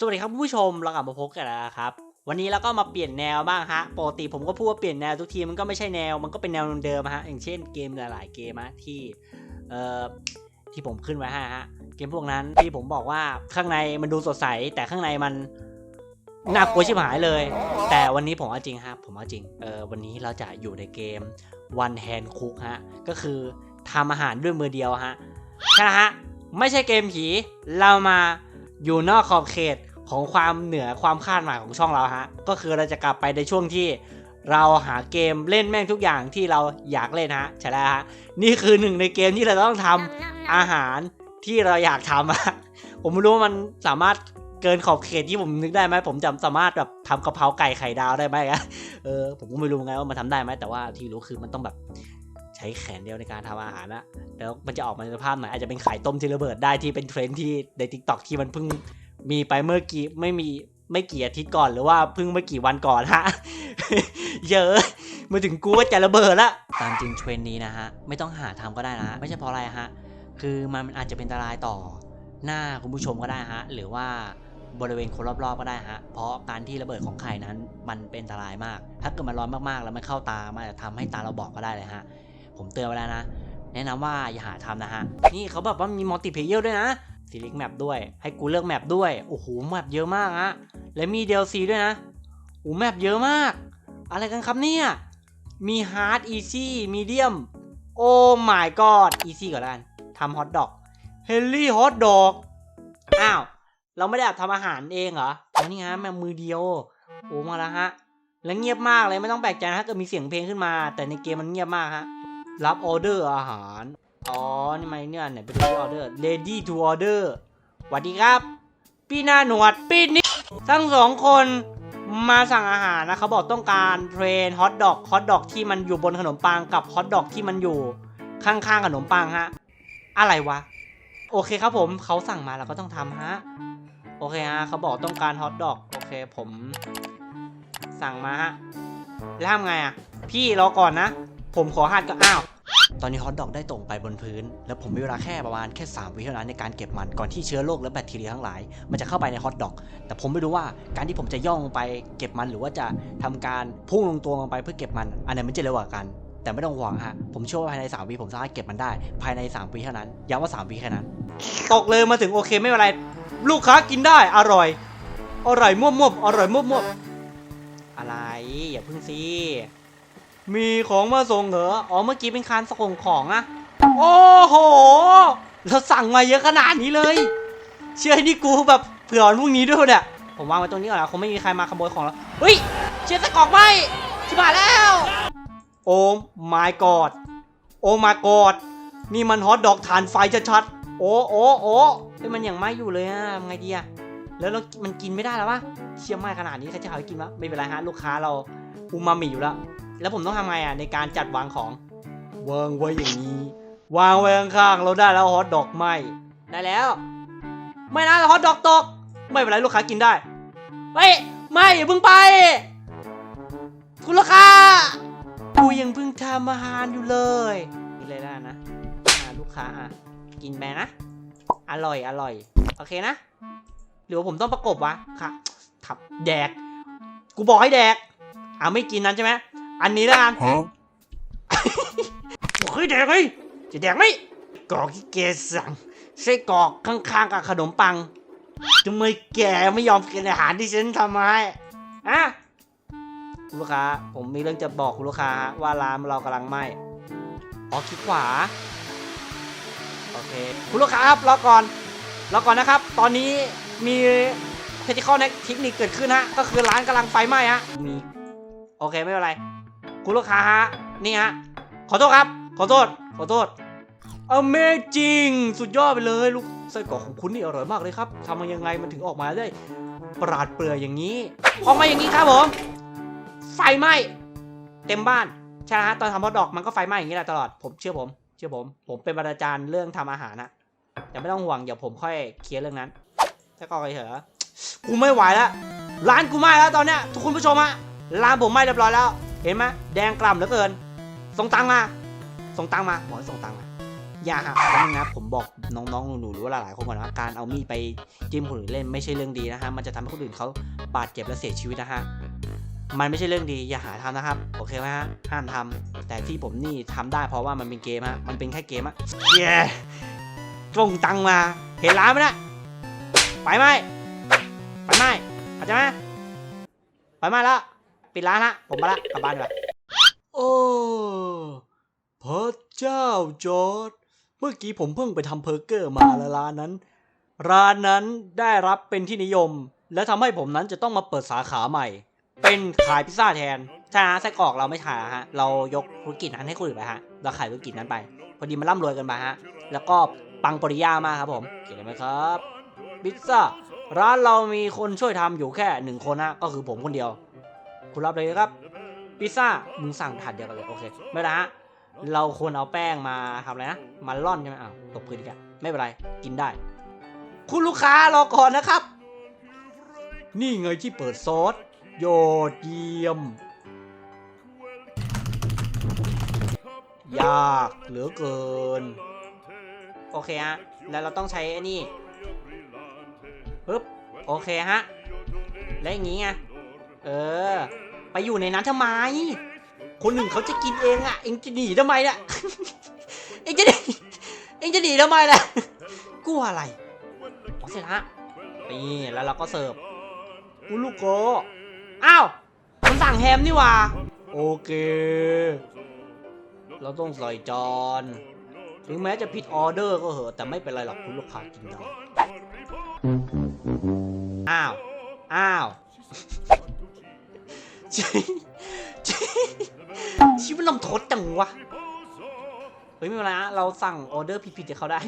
สวัสดีครับผู้ชมเรากลับมาพบกันแล้วครับ วันนี้เราก็มาเปลี่ยนแนวบ้างฮะปกติผมก็พูดว่าเปลี่ยนแนวทุกทีมันก็ไม่ใช่แนวมันก็เป็นแนวเดิมฮะอย่างเช่นเกมหลาย ๆ เกมฮะที่เอ่อที่ผมขึ้นไว้ฮะเกมพวกนั้นที่ผมบอกว่าข้างในมันดูสดใส แต่ข้างในมันน่ากลัวชิบหายเลย แต่วันนี้ผมเอาจริงครับผมเอาจริงเออวันนี้เราจะอยู่ในเกม one hand cook ฮะก็คือทำอาหารด้วยมือเดียวฮะใช่นะฮะไม่ใช่เกมผีเรามาอยู่นอกขอบเขต ของความเหนือความคาดหมายของช่องเราฮะ ก็คือเราจะกลับไปในช่วงที่เราหาเกมเล่นแม่งทุกอย่างที่เราอยากเล่นฮะใช่แล้วฮะนี่คือหนึ่งในเกมที่เราต้องทำอาหารที่เราอยากทำอะผมไม่รู้ว่ามันสามารถเกินขอบเขตที่ผมนึกได้ไหมผมจะสามารถแบบทำกะเพราไก่ไข่ดาวได้ไหมอะเออผมก็ไม่รู้ไงว่ามันทำได้ไหมแต่ว่าที่รู้คือมันต้องแบบใช้แขนเดียวในการทำอาหารนะแล้วมันจะออกมาในสภาพไหนอาจจะเป็นไข่ต้มที่ระเบิดได้ที่เป็นเทรนด์ที่ในทิกตอกที่มันเพิ่ง มีไปเมื่อกี้ไม่มีไม่กี่อาทิตย์ก่อนหรือว่าเพิ่งไม่กี่วันก่อนฮะ เยอะมาถึงกูว่าจะระเบิดละตามจริงเทรนนี้นะฮะ ไม่ต้องหาทำก็ได้นะไม่ใช่เพราะอะไรฮะ คือมันอาจจะเป็นอันตรายต่อหน้าคุณผู้ชมก็ได้ฮะ หรือว่าบริเวณคนรอบๆก็ได้ฮะ เพราะการที่ระเบิดของไข่นั้น มันเป็นอันตรายมาก ถ้าเกิดมันร้อนมากๆ แล้วมันเข้าตามันอาจะทำให้ตาเราบอดก็ได้เลยฮะ ผมเตือนไว้แล้วนะ แนะนำว่าอย่าหาทำนะฮะ นี่เขาแบบว่ามีมัลติเพเยอร์ด้วยนะ ซีลิกแมปด้วย ให้กูเลือกแมปด้วย โอ้โหแมปเยอะมากฮะและมี DLC ด้วยนะโอ้แมปเยอะมาก อะไรกันครับเนี่ย มี Hard Easy Medium โอ้ my god Easy ก่อนละกันทำฮอทดอกเฮลลี่ฮอทดอกอ้าว เราไม่ได้ทำอาหารเองเหรออ๋อนี่ฮะแม่มือเดียว โอ้มาแล้วฮะ แล้วเงียบมากเลยไม่ต้องแปลกใจนะถ้าเกิดมีเสียงเพลงขึ้นมา แต่ในเกมมันเงียบมากฮะ รับออเดอร์อาหาร อ๋อ นี่มันเนี่ยไหนไปดูออเดอร์ ready to order สวัสดีครับ พี่หน้าหนวดพี่นี่ทั้งสองคนมาสั่งอาหารนะเขาบอกต้องการเทรนฮอทดอกฮอทดอกที่มันอยู่บนขนมปังกับฮอทดอกที่มันอยู่ข้างๆขนมปังฮะ อะไรวะ โอเคครับผมเขาสั่งมาเราก็ต้องทำฮะ โอเคฮะเขาบอกต้องการฮอทดอกโอเคผม สั่งมาฮะแล้วทำไงอะ พี่รอก่อนนะ ผมขอหัดก็อ้าว ตอนนี้ฮอทดอกได้ตกไปบนพื้น แล้วผมมีเวลาแค่ประมาณแค่ 3 วิเท่านั้นในการเก็บมันก่อนที่เชื้อโรคและแบคทีเรียทั้งหลาย มันจะเข้าไปในฮอทดอก แต่ผมไม่รู้ว่าการที่ผมจะย่องไปเก็บมันหรือว่าจะทำการพุ่งลงตัวลงไปเพื่อเก็บมัน อันไหนมันจะเร็วกว่ากัน แต่ไม่ต้องห่วงฮะผมเชื่อว่าภายใน 3 วิผมสามารถเก็บมันได้ ภายใน 3 วิเท่านั้นย้ำว่า 3 วิแค่นั้น ตกเลยมาถึงโอเคไม่เป็นไรลูกค้ากินได้อร่อย อร่อยม่วมๆอร่อยม่วมๆอะไรอย่าพึ่งสิ มีของมาส่งเหรอ อ๋อ เมื่อกี้เป็นคานส่งของอะโอ้โห เราสั่งมาเยอะขนาดนี้เลย เชื่อนี่กูแบบเผื่อวันพรุ่งนี้ด้วยเนี่ย ผมวางไว้ตรงนี้ก่อนนะคงไม่มีใครมาขโมยของแล้ว เฮ้ย เชียร์สกอกไหมชิบหายแล้ว โอ้ my god โอ้ my god นี่มันฮอตดอกทานไฟชัดๆ โอ้โอ้โอ้เฮ้ยมันยังไหม้อยู่เลยอะทำไงดีอะแล้วเรามันกินไม่ได้แล้ววะเชี่ยไหม้ขนาดนี้ใครจะหาไปกินวะไม่เป็นไรฮะลูกค้าเราอูมามิอยู่แล้ว แล้วผมต้องทำไงอะในการจัดวางของวางไว้อย่างนี้ วางไว้ข้างๆเราได้แล้วฮอตดอกไหมได้แล้ว ไม่นะฮอตดอกตก ไม่เป็นไรลูกค้ากินได้เฮ้ยไม่อย่าเพิ่งไป คุณลูกค้ากูยังเพิ่งทำอาหารอยู่เลยกินเลยได้นะอ่าลูกค้าอะกินไปนะ อร่อยอร่อย โอเคนะ หรือว่าผมต้องประกบวะค่ะทับแดก กูบอกให้แดก อ่าไม่กินนั้นใช่ไหม อันนี้แล้วกัน Huh? บอกให้แดกเลยจะแดกไหมกรอกที่แกสั่งไส้กรอกข้างๆกับขนมปังทำไมแกไม่ยอมกินอาหารที่ฉันทำมาให้อะคุณลูกค้า ผมมีเรื่องจะบอกคุณลูกค้าว่าร้านเรากำลังไหม้อ๋อคลิกขวา โอเค คุณลูกค้าครับรอก่อนรอก่อนนะครับ ตอนนี้มีเทคนิคเทคนิคเกิดขึ้นฮะ ก็คือร้านกำลังไฟไหม้ฮะ มี โอเคไม่เป็นไร คุณลูกค้าฮะนี่ฮะขอโทษครับ ขอโทษ ขอโทษ Amazing สุดยอดไปเลยลูกไส้กรอกของคุณนี่อร่อยมากเลยครับทำมายังไงมันถึงออกมาได้ปราดเปรื่อยอย่างนี้ออกมาอย่างนี้ครับผมไฟไหม้เต็มบ้านใช่ฮะตอนทำฮอทดอกมันก็ไฟไหม้อย่างนี้แหละตลอดผมเชื่อผม เชื่อผม ผมเป็นบรรณาจารย์เรื่องทำอาหารนะแต่ไม่ต้องห่วงเดี๋ยวผมค่อยเคลียร์เรื่องนั้นไส้กรอกเฉยๆกูไม่ไหวแล้วร้านกูไหม้แล้วตอนเนี้ยทุกคุณผู้ชมฮะร้านผมไหม้เรียบร้อยแล้ว เห็นไหมแดงกล่ำเหลือเกิน ส่งตังมา ส่งตังมาหมอส่งตังมา อย่าหักครั้งนะ ผมบอกน้องๆ หนูๆ หรือว่าหลายๆ คนก่อนนะการเอามีดไปจิ้มคนอื่นเล่นไม่ใช่เรื่องดีนะฮะ มันจะทำให้คนอื่นเขาบาดเจ็บและเสียชีวิตนะฮะ มันไม่ใช่เรื่องดีอย่าหาทำนะครับ โอเคไหมฮะ ห้ามทำแต่ที่ผมนี่ทำได้เพราะว่ามันเป็นเกมฮะ มันเป็นแค่เกมฮะเย้ตรงตังมา เห็นร้านไหมนะไปไหมไปไหมเข้าใจไหมไปไหมแล้ว ปิดร้านละผมมาละกลับบ้านดีกว่าโอ้พระเจ้าจอร์ดเมื่อกี้ผมเพิ่งไปทำเพอร์เกอร์มาแล้วร้านนั้น ร้านนั้นได้รับเป็นที่นิยม และทำให้ผมนั้นจะต้องมาเปิดสาขาใหม่ เป็นขายพิซซ่าแทนใช่ฮะไส้กรอกเราไม่ขายฮะ เรายกธุรกิจนั้นให้คนอื่นไปฮะ เราขายธุรกิจนั้นไป พอดีมันร่ำรวยกันมาฮะ แล้วก็ปังปริยามากครับผมเห็นไหมครับพิซซ่าร้านเรามีคนช่วยทำอยู่แค่หนึ่งคนฮะ ก็คือผมคนเดียว คุณรับเลยครับพิซซ่ามึงสั่งถาดเดียวกันเลยโอเคไม่เป็นไรฮะเราควรเอาแป้งมาทำอะไรนะมาล่อนใช่ไหมอ้าวตกพื้นอีกแล้วไม่เป็นไรกินได้ คุณลูกค้ารอก่อนนะครับ นี่ไงที่เปิดซอสยอดเยี่ยม ยากเหลือเกิน โอเคฮะ แล้วเราต้องใช้ไอ้นี่ปึ๊บโอเคฮะ แล้วอย่างงี้ไง เออ อยู่ในนั้นทำไม คนหนึ่งเขาจะกินเองอะ เองจะหนีทำไมเนี่ยเองจะหนีเองจะหนีทำไมล่ะกลัวอะไรอ๋อเสร็จละนี่แล้วเราก็เสิร์ฟอุยลูกโกอ้าวมันสั่งแฮมนี่หว่า โอเค เราต้องใส่จานถึงแม้จะผิดออเดอร์ก็เหอะ แต่ไม่เป็นไรหรอกคุณลูกค้ากินได้อ้าว อ้าว ชีวิตลำทดจังวะ เฮ้ยไม่เป็นไรนะเราสั่งออเดอร์ผิดๆจากเขาได้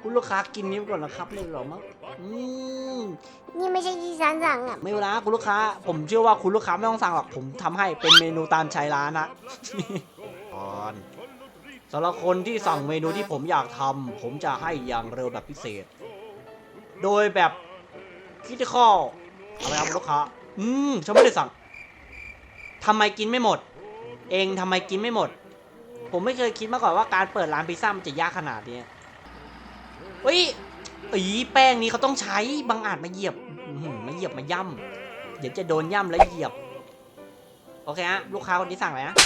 คุณลูกค้ากินนี้ก่อนนะครับไม่หรอกมั้งอืมนี่ไม่ใช่ที่ฉันสั่งอะ ไม่เป็นไรนะคุณลูกค้า ผมเชื่อว่าคุณลูกค้าไม่ต้องสั่งหรอก ผมทำให้เป็นเมนูตามใจร้านนะก่อนสำหรับคนที่สั่งเมนูที่ผมอยากทำผมจะให้อย่างเร็วแบบพิเศษ โดยแบบคิดข้ออะไรครับคุณลูกค้า อืมฉันไม่ได้สั่งทำไมกินไม่หมด เองทำไมกินไม่หมด ผมไม่เคยคิดมาก่อนว่าการเปิดร้านพิซซ่ามันจะยากขนาดนี้เฮ้ยอีแป้งนี้เขาต้องใช้บางอาจมาเหยียบมาเหยียบมาย่ำเดี๋ยวจะโดนย่ำแล้วเหยียบ โอเคฮะลูกค้าคนนี้สั่งอะไรนะ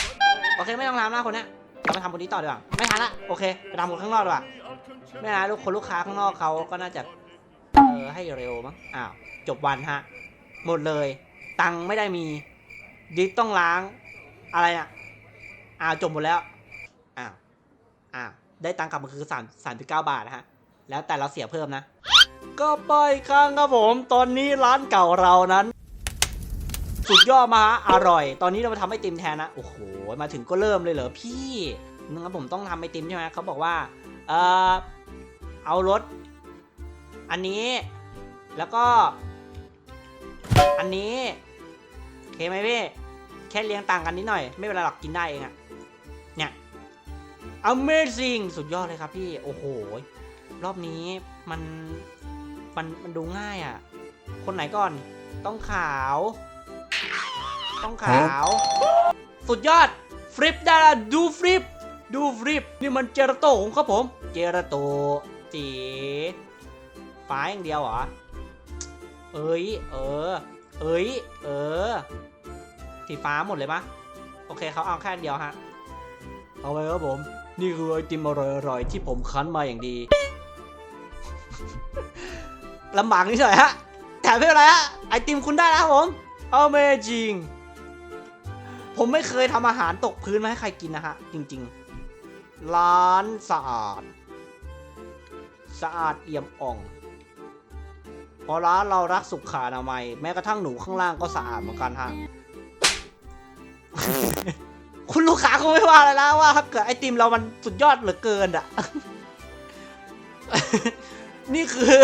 โอเคไม่ต้องทำหน้าคนนี้เรามาทำคนนี้ต่อดีกว่าไม่ทันละโอเคไปทำคนข้างนอกดีกว่าไม่นะลูกคนลูกค้าข้างนอกเขาก็น่าจะเออให้เร็วมั้งอ้าวจบวันฮะ หมดเลย ตังไม่ได้มี ดิสต้องล้าง อะไรอะอ้าวจบหมดแล้วอ้าวอ้าวได้ตังกลับมาคือสามสามสิบเก้าบาทนะฮะ แล้วแต่เราเสียเพิ่มนะ ก็ไปอีกครั้งครับผม ตอนนี้ร้านเก่าเรานั้น สุดยอดมาฮะอร่อย ตอนนี้เรามาทำไอติมแทนนะ โอ้โห มาถึงก็เริ่มเลยเหรอพี่งั้นผมต้องทำไอติมใช่ไหมเขาบอกว่า เออเอารสอันนี้ แล้วก็ อันนี้โอเคไหมพี่ แค่เรียงต่างกันนิดหน่อย ไม่เป็นไรหรอกกินได้เองอะเนี่ย Amazing สุดยอดเลยครับพี่ โอ้โห รอบนี้มันมันมันดูง่ายอะ่ะ คนไหนก่อน ต้องขาว ต้องขาว สุดยอด ฟลิปได้ละดูฟลิป ดูฟลิป นี่มันเจรโตของครับผม เจรโตสีฟ้าอย่างเดียวเหรอ เอ้ย เออ เอ้ย เออ สีฟ้าหมดเลยปะโอเคเขาเอาแค่อันเดียวฮะ เอาไปครับผม นี่คือไอติมอร่อยๆที่ผมคั้นมาอย่างดีลำบากนิดหน่อยฮะแต่ไม่เป็นไรฮะ ไอติมคุณได้แล้วครับผม Amazing ผมไม่เคยทำอาหารตกพื้นมาให้ใครกินนะฮะ จริงๆ ร้านสะอาด สะอาดเอี่ยมอ่อง เพราะร้านเรารักสุขอนามัย แม้กระทั่งหนูข้างล่างก็สะอาดเหมือนกันฮะ คุณลูกค้าคงไม่ว่าอะไรแล้วว่าถ้าเกิดไอติมเรามันสุดยอดเหลือเกินอะนี่คือ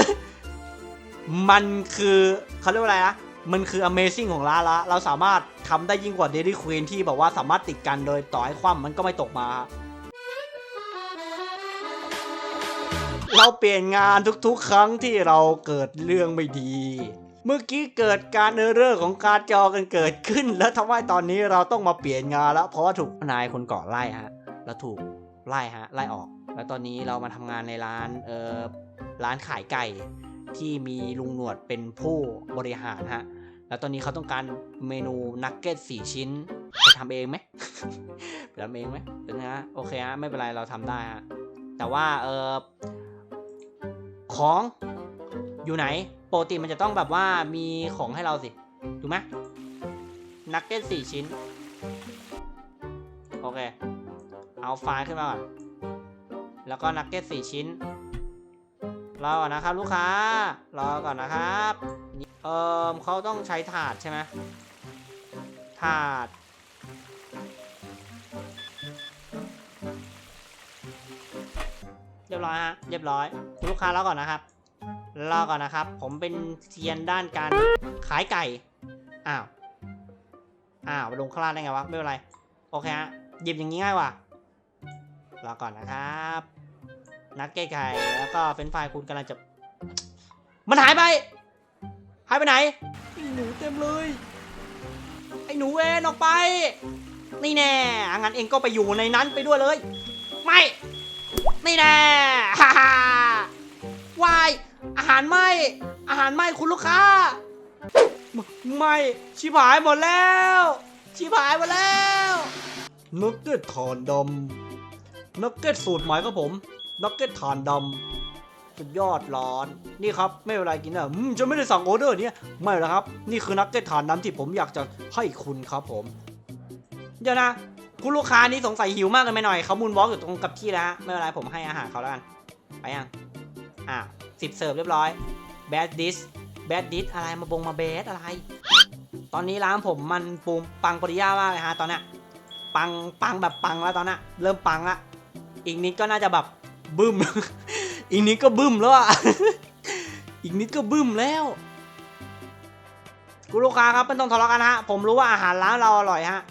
มันคือเขาเรียกว่าอะไรนะ มันคือ Amazing ของร้านละ เราสามารถทำได้ยิ่งกว่า Daily Queen ที่แบบว่าสามารถติดกันโดยต่อให้คว่ำมันก็ไม่ตกมา เราเปลี่ยนงานทุกๆ ครั้งที่เราเกิดเรื่องไม่ดี เมื่อกี้เกิดการเออร์เรอร์ของการจอกันเกิดขึ้น แล้วทำไมตอนนี้เราต้องมาเปลี่ยนงานแล้ว เพราะว่าถูกนายคนก่อไล่ฮะแล้วถูกไล่ฮะไล่ออก แล้วตอนนี้เรามาทำงานในร้านเออร้านขายไก่ที่มีลุงหนวดเป็นผู้บริหารฮะแล้วตอนนี้เขาต้องการเมนูนักเก็ตสี่ชิ้นไปทำเองไหมไปทำเองไหมเป็นไงฮะโอเคฮะไม่เป็นไรเราทำได้ฮะแต่ว่าเออ ของอยู่ไหนปกติมันจะต้องแบบว่ามีของให้เราสิถูกไหมนักเก็ตสี่ชิ้น โอเค เอาไฟล์ขึ้นมาก่อน แล้วก็นักเก็ตสี่ชิ้น รอก่อนนะครับลูกค้า รอก่อนนะครับ เออเขาต้องใช้ถาดใช่ไหมถาด เรียบร้อยฮะเรียบร้อยคุณลูกค้ารอก่อนนะครับรอก่อนนะครับ ผมเป็นเซียนด้านการขายไก่อ้าวอ้าวลงข้างล่างได้ไงวะไม่เป็นไรโอเคฮะหยิบอย่างนี้ง่ายกว่ารอก่อนนะครับนักเก็ตไก่แล้วก็เฟรนช์ฟรายคุณกำลังจะ มันหายไป หายไปไหนไอ้หนูเต็มเลย ไอ้หนูเวนออกไป นี่แน่อะงั้นเองก็ไปอยู่ในนั้นไปด้วยเลย ไม่ นี่แน่ฮ่าฮ่าวาย อาหารไหมอาหารไหมคุณลูกค้า ไม่ ชิบหายหมดแล้ว ชิบหายหมดแล้วนักเก็ตทานดำนักเก็ตสูตรใหม่ครับผมนักเก็ตทานดำสุดยอดร้อน นี่ครับ ไม่เป็นไรกินอะอืมจะไม่ได้สั่งออเดอร์เนี่ยไม่หรอกครับ นี่คือนักเก็ตทานดำที่ผมอยากจะให้คุณครับผม เดี๋ยวนะ คุณลูกค้านี่สงสัยหิวมากเลยไหมหน่อยเขามูนวอล์กอยู่ตรงกับที่แล้วไม่เป็นไรผมให้อาหารเขาแล้วกันไปยังอะสิบเสิร์ฟเรียบร้อยแบดดิสแบดดิสอะไรมาบงมาเบสอะไร ตอนนี้ร้านผมมันปูมปังปริยามากเลยฮะตอนนี้ปังปังแบบปังแล้วตอนนี้เริ่มปังละอีกนิดก็น่าจะแบบบึ้ม อีกนิดก็บึ้มแล้วอะอีกนิดก็บึ้มแล้วคุณลูกค้าครับไม่ต้องทะเลาะกันฮะ ผมรู้ว่าอาหารร้านเราอร่อยฮะ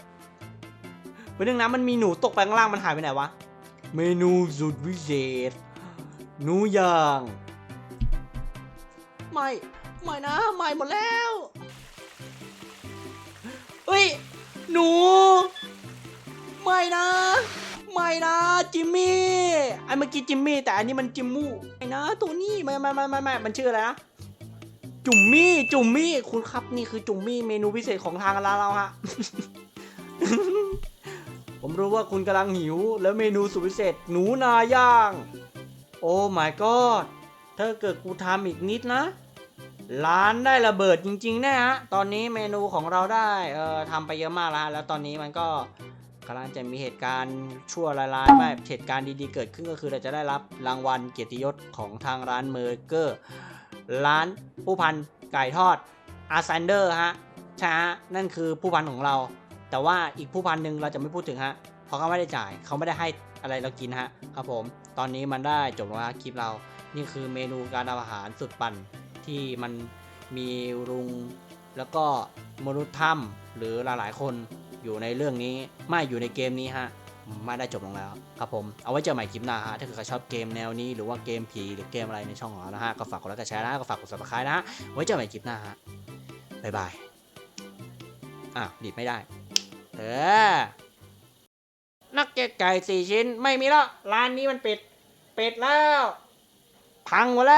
วันนึงนะมันมีหนูตกไปข้างล่างมันหายไปไหนวะ เมนูสุดวิเศษ หนูย่าง ไม่ ไม่นะ ไม่หมดแล้วเฮ้ย หนู ไม่นะ ไม่นะ จิมมี่ไอ้เมื่อกี้จิมมี่แต่อันนี้มันจิมมู่ไม่นะตัวนี้ไม่ไม่ไม่ไม่ไม่มันชื่ออะไรนะจุ่มมี่ จุ่มมี่ คุณครับนี่คือจุ่มมี่เมนูพิเศษของทางร้านเราฮะ ผมรู้ว่าคุณกำลังหิว แล้วเมนูสุดพิเศษหนูนาย่าง โอ้ my god ถ้าเกิดกูทำอีกนิดนะ ร้านได้ระเบิดจริงๆแน่ฮะ ตอนนี้เมนูของเราได้เอ่อทำไปเยอะมากแล้ว แล้วตอนนี้มันก็กำลังจะมีเหตุการณ์ชั่วร้ายๆไม่เหตุการณ์ดีๆเกิดขึ้นก็คือเราจะได้รับรางวัลเกียรติยศของทางร้านเมอร์เกอร์ ร้านผู้พันไก่ทอดอาร์ซันเดอร์ฮะใช่ฮะนั่นคือผู้พันของเรา แต่ว่าอีกผู้พันหนึ่งเราจะไม่พูดถึงฮะเพราะเขาไม่ได้จ่ายเขาไม่ได้ให้อะไรเรากินฮะครับผม ตอนนี้มันได้จบแล้วฮะคลิปเรา นี่คือเมนูการทำอาหารสุดปั่นที่มันมีลุงแล้วก็มนุษย์ถ้ำหรือหลายๆคนอยู่ในเรื่องนี้ไม่อยู่ในเกมนี้ฮะไม่ได้จบลงแล้วครับผม เอาไว้เจอใหม่คลิปหน้าฮะ ถ้าเกิดใครชอบเกมแนวนี้หรือว่าเกมผีหรือเกมอะไรในช่องของเรานะฮะ ก็ฝากกดไลค์กดแชร์นะก็ฝากกด subscribe นะฮะไว้เจอใหม่คลิปหน้าฮะบ๊ายบายอะดีดไม่ได้ เออนักเก็ตไก่สี่ชิ้นไม่มีแล้ว ร้านนี้มันปิด ปิดแล้ว พังหมดแล้ว